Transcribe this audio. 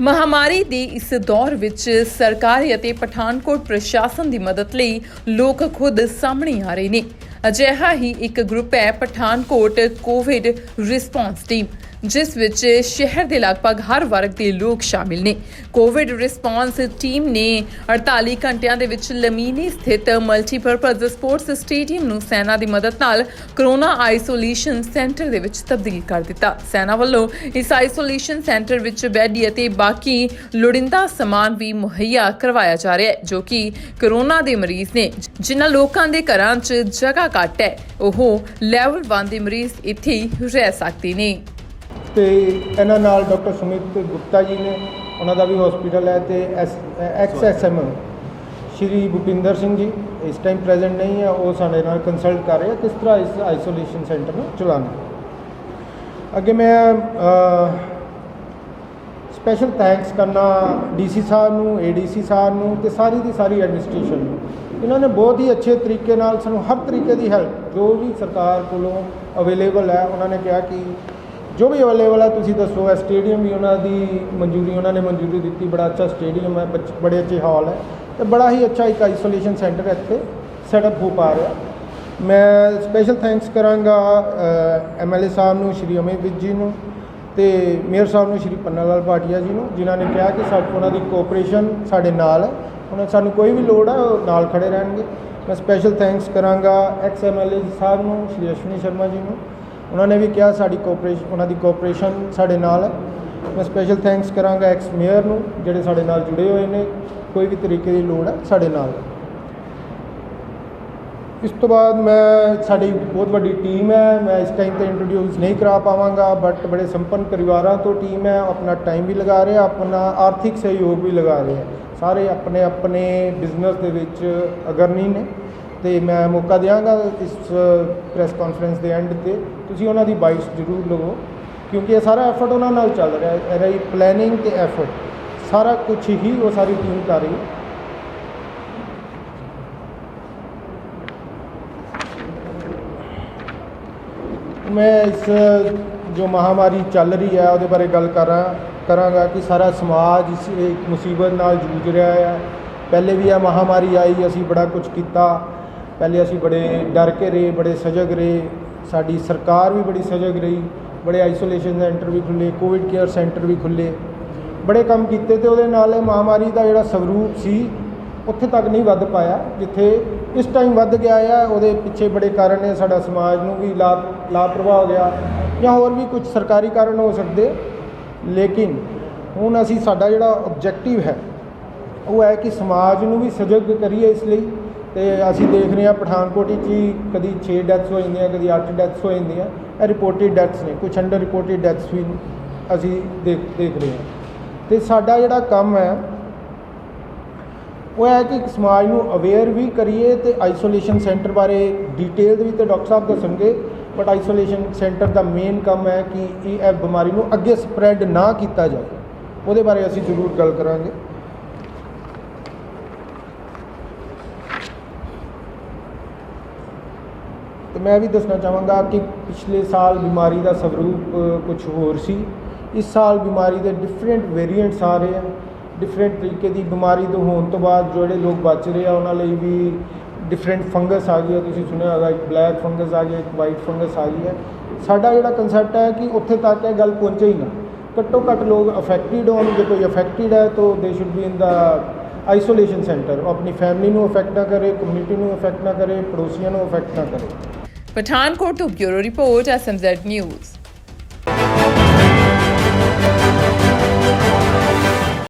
ਮਹਾਮਾਰੀ ਦੇ ਇਸ ਦੌਰ ਵਿੱਚ ਸਰਕਾਰ ਅਤੇ ਪਠਾਨਕੋਟ ਪ੍ਰਸ਼ਾਸਨ ਦੀ ਮਦਦ ਲਈ ਲੋਕ ਖੁਦ ਸਾਹਮਣੇ ਆ ਰਹੇ ਨੇ। ਅਜਿਹਾ ਹੀ ਇੱਕ ਗਰੁੱਪ ਹੈ ਪਠਾਨਕੋਟ ਕੋਵਿਡ ਰਿਸਪੌਂਸ ਟੀਮ ਜਿਸ ਵਿੱਚ ਸ਼ਹਿਰ ਦੇ ਲਗਭਗ ਹਰ ਵਰਗ ਦੇ ਲੋਕ ਸ਼ਾਮਿਲ ਨੇ। ਕੋਵਿਡ ਰਿਸਪੌਂਸ ਟੀਮ ਨੇ 48 ਘੰਟਿਆਂ ਦੇ ਵਿੱਚ ਲਮੀਨੀ ਸਥਿਤ ਮਲਟੀਪਰਪਜ਼ ਸਪੋਰਟਸ ਸਟੇਡੀਅਮ ਨੂੰ ਸੈਨਾ ਦੀ ਮਦਦ ਨਾਲ ਕਰੋਨਾ ਆਈਸੋਲੇਸ਼ਨ ਸੈਂਟਰ ਦੇ ਵਿੱਚ ਤਬਦੀਲ ਕਰ ਦਿੱਤਾ। ਸੈਨਾ ਵੱਲੋਂ ਇਸ ਆਈਸੋਲੇਸ਼ਨ ਸੈਂਟਰ ਵਿੱਚ ਬੈੱਡ ਅਤੇ ਬਾਕੀ ਲੋੜਿੰਦਾ ਸਮਾਨ ਵੀ ਮੁਹੱਈਆ ਕਰਵਾਇਆ ਜਾ ਰਿਹਾ ਹੈ, ਜੋ ਕਿ ਕਰੋਨਾ ਦੇ ਮਰੀਜ਼ ਨੇ। ਜਿਨ੍ਹਾਂ ਲੋਕਾਂ ਦੇ ਘਰਾਂ 'ਚ ਜਗ੍ਹਾ ਘੱਟ ਹੈ, ਉਹ ਲੈਵਲ 1 ਦੇ ਮਰੀਜ਼ ਇੱਥੇ ਰਹਿ ਸਕਦੇ ਨੇ। ਤੇ ਇਹਨਾਂ ਨਾਲ ਡਾਕਟਰ ਸੁਮਿਤ ਗੁਪਤਾ ਜੀ ਨੇ ਉਹਨਾਂ ਦਾ ਵੀ ਹਸਪੀਟਲ ਹੈ ਤੇ ਐਕਸ ਐਸਐਮ ਸ਼੍ਰੀ ਭੁਪਿੰਦਰ ਸਿੰਘ ਜੀ ਇਸ ਟਾਈਮ ਪ੍ਰੈਜ਼ੈਂਟ ਨਹੀਂ ਹੈ ਉਹ ਸਾਡੇ ਨਾਲ ਕੰਸਲਟ ਕਰ ਰਹੇ ਆ ਕਿਸ ਤਰ੍ਹਾਂ ਇਸ ਆਈਸੋਲੇਸ਼ਨ ਸੈਂਟਰ ਨੂੰ ਚਲਾਉਣਾ ਅੱਗੇ ਮੈਂ ਸਪੈਸ਼ਲ ਥੈਂਕਸ ਕਰਨਾ ਡੀਸੀ ਸਾਹਿਬ ਨੂੰ ਏਡੀਸੀ ਸਾਹਿਬ ਨੂੰ ਤੇ ਸਾਰੀ ਦੀ ਸਾਰੀ ਐਡਮਿਨਿਸਟ੍ਰੇਸ਼ਨ ਨੂੰ। ਇਹਨਾਂ ਨੇ ਬਹੁਤ ਹੀ ਅੱਛੇ ਤਰੀਕੇ ਨਾਲ ਸਾਨੂੰ ਹਰ ਤਰੀਕੇ ਦੀ ਹੈਲਪ ਜੋ ਵੀ ਸਰਕਾਰ ਕੋਲੋਂ ਅਵੇਲੇਬਲ ਹੈ ਉਹਨਾਂ ਨੇ ਕਿਹਾ ਕਿ ਜੋ ਵੀ ਅਵੇਲੇਬਲ ਹੈ ਤੁਸੀਂ ਦੱਸੋ। ਇਹ ਸਟੇਡੀਅਮ ਵੀ ਉਹਨਾਂ ਦੀ ਮਨਜ਼ੂਰੀ, ਉਹਨਾਂ ਨੇ ਮਨਜ਼ੂਰੀ ਦਿੱਤੀ। ਬੜਾ ਅੱਛਾ ਸਟੇਡੀਅਮ ਹੈ ਬੱਚ- ਬੜੇ ਅੱਛੇ ਹਾਲ ਹੈ ਤੇ ਬੜਾ ਹੀ ਅੱਛਾ ਇੱਕ ਆਈਸੋਲੇਸ਼ਨ ਸੈਂਟਰ ਇੱਥੇ ਸੈਟਅਪ ਹੋ ਪਾ ਰਿਹਾ। ਮੈਂ ਸਪੈਸ਼ਲ ਥੈਂਕਸ ਕਰਾਂਗਾ ਐਮਐਲਏ ਸਾਹਿਬ ਨੂੰ, ਸ਼੍ਰੀ ਅਮਿਤ ਵਿਜ ਜੀ ਨੂੰ ਤੇ ਮੇਅਰ ਸਾਹਿਬ ਨੂੰ, ਸ਼੍ਰੀ ਪੰਨਾ ਲਾਲ ਭਾਟੀਆ ਜੀ ਨੂੰ, ਜਿਨ੍ਹਾਂ ਨੇ ਕਿਹਾ ਕਿ ਸਾਡੇ ਉਹਨਾਂ ਦੀ ਕੋਆਪਰੇਸ਼ਨ ਸਾਡੇ ਨਾਲ ਹੈ। ਉਹਨਾਂ ਸਾਨੂੰ ਕੋਈ ਵੀ ਲੋੜ ਹੈ ਉਹ ਨਾਲ ਖੜੇ ਰਹਿਣਗੇ। ਮੈਂ ਸਪੈਸ਼ਲ ਥੈਂਕਸ ਕਰਾਂਗਾ ਐਕਸ ਐਮਐਲਏ ਸਾਹਿਬ ਨੂੰ, ਸ਼੍ਰੀ ਅਸ਼ਵਨੀ ਸ਼ਰਮਾ ਜੀ ਨੂੰ ਉਹਨਾਂ ਨੇ ਵੀ ਕਿਹਾ ਸਾਡੀ ਕੋਆਪਰੇਸ਼ਨ ਉਹਨਾਂ ਦੀ ਕੋਆਪਰੇਸ਼ਨ ਸਾਡੇ ਨਾਲ ਹੈ। ਮੈਂ ਸਪੈਸ਼ਲ ਥੈਂਕਸ ਕਰਾਂਗਾ ਐਕਸ ਮੇਅਰ ਨੂੰ, ਜਿਹੜੇ ਸਾਡੇ ਨਾਲ ਜੁੜੇ ਹੋਏ ਨੇ। ਕੋਈ ਵੀ ਤਰੀਕੇ ਦੀ ਲੋੜ ਹੈ, ਸਾਡੇ ਨਾਲ। ਇਸ ਤੋਂ ਬਾਅਦ ਮੈਂ, ਸਾਡੀ ਬਹੁਤ ਵੱਡੀ ਟੀਮ ਹੈ। ਮੈਂ ਇਸ ਟਾਈਮ ਤੇ ਇੰਟਰੋਡਿਊਸ ਨਹੀਂ ਕਰਾ ਪਾਵਾਂਗਾ ਬਟ ਬੜੇ ਸੰਪੰਨ ਪਰਿਵਾਰਾਂ ਤੋਂ ਟੀਮ ਹੈ। ਆਪਣਾ ਟਾਈਮ ਵੀ ਲਗਾ ਰਹੇ, ਆਪਣਾ ਆਰਥਿਕ ਸਹਿਯੋਗ ਵੀ ਲਗਾ ਰਹੇ। ਸਾਰੇ ਆਪਣੇ ਆਪਣੇ ਬਿਜ਼ਨਸ ਦੇ ਵਿੱਚ ਅਗਰਨੀ ਨੇ। ਤੇ ਮੈਂ ਮੌਕਾ ਦਿਆਂਗਾ ਇਸ ਪ੍ਰੈਸ ਕਾਨਫਰੰਸ ਦੇ ਐਂਡ ਤੇ। ਤੁਸੀਂ ਉਹਨਾਂ ਦੀ ਬਾਈਸ ਜ਼ਰੂਰ ਲਵੋ, ਕਿਉਂਕਿ ਇਹ ਸਾਰਾ ਐਫਰਟ ਉਹਨਾਂ ਨਾਲ ਚੱਲ ਰਿਹਾ ਹੈ। ਇਹ ਰਹੀ ਪਲੈਨਿੰਗ ਤੇ ਐਫਰਟ ਸਾਰਾ ਕੁਝ ਹੀ ਉਹ ਸਾਰੀ ਟੀਮ ਕਰ ਰਹੀ ਹੈ। ਮੈਂ ਇਸ ਜੋ ਮਹਾਮਾਰੀ ਚੱਲ ਰਹੀ ਹੈ, ਉਹਦੇ ਬਾਰੇ ਗੱਲ ਕਰਾਂ, ਕਰਾਂਗਾ ਕਿ ਸਾਰਾ ਸਮਾਜ ਇਸ ਇੱਕ ਮੁਸੀਬਤ ਨਾਲ ਜੂਝ ਰਿਹਾ ਹੈ। ਪਹਿਲੇ ਵੀ ਇਹ ਮਹਾਮਾਰੀ ਆਈ, ਅਸੀਂ ਬੜਾ ਕੁਝ ਕੀਤਾ। ਪਹਿਲੇ ਅਸੀਂ ਬੜੇ ਡਰ ਕੇ ਰਹੇ, ਬੜੇ ਸਜਗ ਰਹੇ। ਸਾਡੀ ਸਰਕਾਰ ਵੀ ਬੜੀ ਸਜਗ ਰਹੀ। ਬੜੇ ਆਈਸੋਲੇਸ਼ਨ ਸੈਂਟਰ ਵੀ ਖੁੱਲੇ ਕੋਵਿਡ ਕੇਅਰ ਸੈਂਟਰ ਵੀ ਖੁੱਲੇ ਬੜੇ ਕੰਮ ਕੀਤੇ ਤੇ ਉਹਦੇ ਨਾਲ ਇਹ ਮਹਾਮਾਰੀ ਦਾ ਜਿਹੜਾ ਸਵਰੂਪ ਸੀ, ਉੱਥੇ ਤੱਕ ਨਹੀਂ ਵੱਧ ਪਾਇਆ, ਜਿੱਥੇ ਇਸ ਟਾਈਮ ਵੱਧ ਗਿਆ ਆ, ਉਹਦੇ ਪਿੱਛੇ ਬੜੇ ਕਾਰਨ ਨੇ, ਸਾਡਾ ਸਮਾਜ ਨੂੰ ਵੀ ਲਾਭ ਲਾਪਰਵਾਹ ਹੋ ਗਿਆ ਜਾਂ ਹੋਰ ਵੀ ਕੁਝ ਸਰਕਾਰੀ ਕਾਰਨ ਹੋ ਸਕਦੇ। ਲੇਕਿਨ ਹੁਣ ਅਸੀਂ, ਸਾਡਾ ਜਿਹੜਾ ਆਬਜੈਕਟਿਵ ਹੈ, ਉਹ ਹੈ ਕਿ ਸਮਾਜ ਨੂੰ ਵੀ ਸਜਗ ਕਰੀਏ ਇਸ ਲਈ। ਤੇ ਅਸੀਂ ਦੇਖ ਰਹੇ ਹਾਂ ਪਠਾਨਕੋਟ ਵਿੱਚ ਹੀ ਕਦੀ 6 ਡੈਥਸ ਹੋ ਜਾਂਦੀਆਂ, ਕਦੀ 8 ਡੈਥਸ ਹੋ ਜਾਂਦੀਆਂ। ਇਹ ਰਿਪੋਰਟਡ ਡੈਥਸ ਨੇ ਕੁਝ ਅੰਡਰ ਰਿਪੋਰਟਡ ਡੈਥਸ ਵੀ ਅਸੀਂ ਦੇਖ ਦੇਖ ਰਹੇ ਹਾਂ। ਤੇ ਸਾਡਾ ਜਿਹੜਾ ਕੰਮ ਹੈ, ਉਹ ਹੈ ਕਿ ਸਮਾਜ ਨੂੰ ਅਵੇਅਰ ਵੀ ਕਰੀਏ ਤੇ ਆਈਸੋਲੇਸ਼ਨ ਸੈਂਟਰ ਬਾਰੇ ਡਿਟੇਲ ਵੀ ਵਿੱਚ ਤੇ ਡਾਕਟਰ ਸਾਹਿਬ ਦੱਸਣਗੇ। ਬਟ ਆਈਸੋਲੇਸ਼ਨ ਸੈਂਟਰ ਦਾ ਮੇਨ ਕੰਮ ਹੈ ਕਿ ਇਹ ਬਿਮਾਰੀ ਨੂੰ ਅੱਗੇ ਸਪਰੈਡ ਨਾ ਕੀਤਾ ਜਾਵੇ। ਉਹਦੇ ਬਾਰੇ ਅਸੀਂ ਜ਼ਰੂਰ ਗੱਲ ਕਰਾਂਗੇ। ਤੇ ਮੈਂ ਵੀ ਦੱਸਣਾ ਚਾਹਾਂਗਾ ਕਿ ਪਿਛਲੇ ਸਾਲ ਬਿਮਾਰੀ ਦਾ ਸਵਰੂਪ ਕੁਝ ਹੋਰ ਸੀ। ਇਸ ਸਾਲ ਬਿਮਾਰੀ ਦੇ ਡਿਫਰੈਂਟ ਵੇਰੀਐਂਟਸ ਆ ਰਹੇ ਆ। ਡਿਫਰੈਂਟ ਤਰੀਕੇ ਦੀ ਬਿਮਾਰੀ ਤੋਂ ਹੋਣ ਤੋਂ ਬਾਅਦ ਜਿਹੜੇ ਲੋਕ ਬਚ ਰਹੇ ਆ, ਉਹਨਾਂ ਲਈ ਵੀ ਡਿਫਰੈਂਟ ਫੰਗਸ ਆ ਗਈ ਹੈ ਤੁਸੀਂ ਸੁਣਿਆ ਹੋਗਾ ਇੱਕ ਬਲੈਕ ਫੰਗਸ ਆ ਗਿਆ, ਇੱਕ ਵਾਈਟ ਫੰਗਸ ਆ ਗਈ ਹੈ ਸਾਡਾ ਜਿਹੜਾ ਕਨਸੈਪਟ ਹੈ ਕਿ ਉੱਥੇ ਤੱਕ ਇਹ ਗੱਲ ਪਹੁੰਚੇ ਹੀ ਨਾ। ਘੱਟੋ ਘੱਟ ਲੋਕ ਅਫੈਕਟਿਡ ਹੋਣ, ਜੇ ਕੋਈ ਅਫੈਕਟਿਡ ਹੈ ਤਾਂ they should be in the isolation centre ਉਹ ਆਪਣੀ ਫੈਮਿਲੀ ਨੂੰ ਅਫੈਕਟ ਨਾ ਕਰੇ ਕਮਿਊਨਿਟੀ ਨੂੰ ਅਫੈਕਟ ਨਾ ਕਰੇ, ਪੜੋਸੀਆਂ ਨੂੰ ਅਫੈਕਟ ਨਾ ਕਰੇ। Pathankot to Bureau Report, SMZ News.